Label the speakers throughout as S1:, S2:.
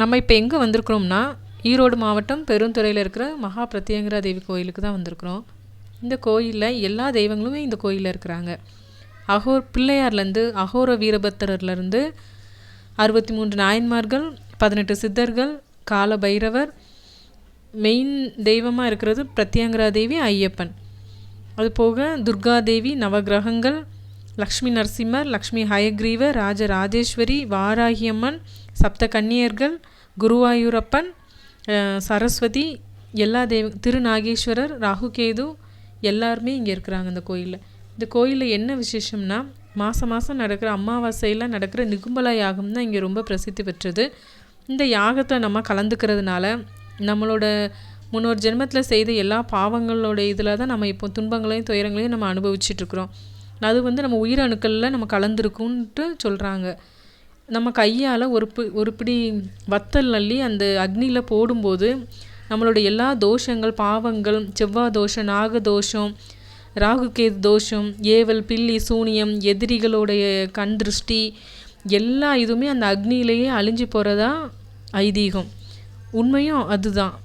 S1: நம்ம இப்போ எங்கே வந்திருக்கிறோம்னா ஈரோடு மாவட்டம் பெருந்துறையில் இருக்கிற மகா பிரத்யங்கரா தேவி கோயிலுக்கு தான் வந்திருக்கிறோம். இந்த கோயிலில் எல்லா தெய்வங்களுமே இந்த கோயிலில் இருக்கிறாங்க. அகோர் பிள்ளையார்லேருந்து அகோர வீரபத்திரர்லேருந்து அறுபத்தி மூன்று நாயன்மார்கள் பதினெட்டு சித்தர்கள் கால பைரவர் மெயின் தெய்வமாக இருக்கிறது பிரத்யங்கரா தேவி ஐயப்பன். அது போக துர்காதேவி நவகிரகங்கள் லக்ஷ்மி நரசிம்மர் லக்ஷ்மி ஹயக்ரீவர் ராஜ ராஜேஸ்வரி வாராகியம்மன் சப்த கன்னியர்கள் குருவாயூரப்பன் சரஸ்வதி எல்லா தேவ திருநாகேஸ்வரர் ராகுகேது எல்லாருமே இங்கே இருக்கிறாங்க இந்த கோயிலில். இந்த கோயிலில் என்ன விசேஷம்னா மாதம் மாதம் நடக்கிற அமாவாசையில் நடக்கிற நிகும்பல யாகம் தான் இங்கே ரொம்ப பிரசித்தி பெற்றது. இந்த யாகத்தை நம்ம கலந்துக்கிறதுனால நம்மளோட முன்னோர் ஜென்மத்தில் செய்த எல்லா பாவங்களோட இதில் தான் நம்ம இப்போ துன்பங்களையும் துயரங்களையும் நம்ம அனுபவிச்சுட்ருக்குறோம் அது வந்து நம்ம உயிரணுக்களில் நம்ம கலந்துருக்குன்ட்டு சொல்கிறாங்க நம்ம கையால் ஒரு பி ஒரு பிடி வத்தல் அள்ளி அந்த அக்னியில் போடும்போது நம்மளோட எல்லா தோஷங்கள் பாவங்கள் செவ்வாய் தோஷம் நாக தோஷம் ராகுகேது தோஷம் ஏவல் பில்லி சூனியம் எதிரிகளுடைய கண் திருஷ்டி எல்லா இதுவுமே அந்த அக்னியிலேயே அழிஞ்சு போகிறதா ஐதீகம். உண்மையும் அதுதான்.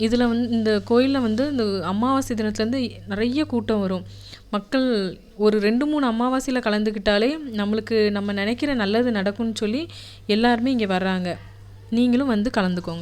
S1: இதில் வந்து இந்த கோயிலில் வந்து இந்த அமாவாசை தினத்துலேருந்து நிறைய கூட்டம் வரும். மக்கள் ஒரு ரெண்டு மூணு அமாவாசையில் கலந்துக்கிட்டாலே நம்மளுக்கு நம்ம நினைக்கிற நல்லது நடக்கும்னு சொல்லி எல்லாருமே இங்கே வர்றாங்க. நீங்களும் வந்து கலந்துக்கோங்க.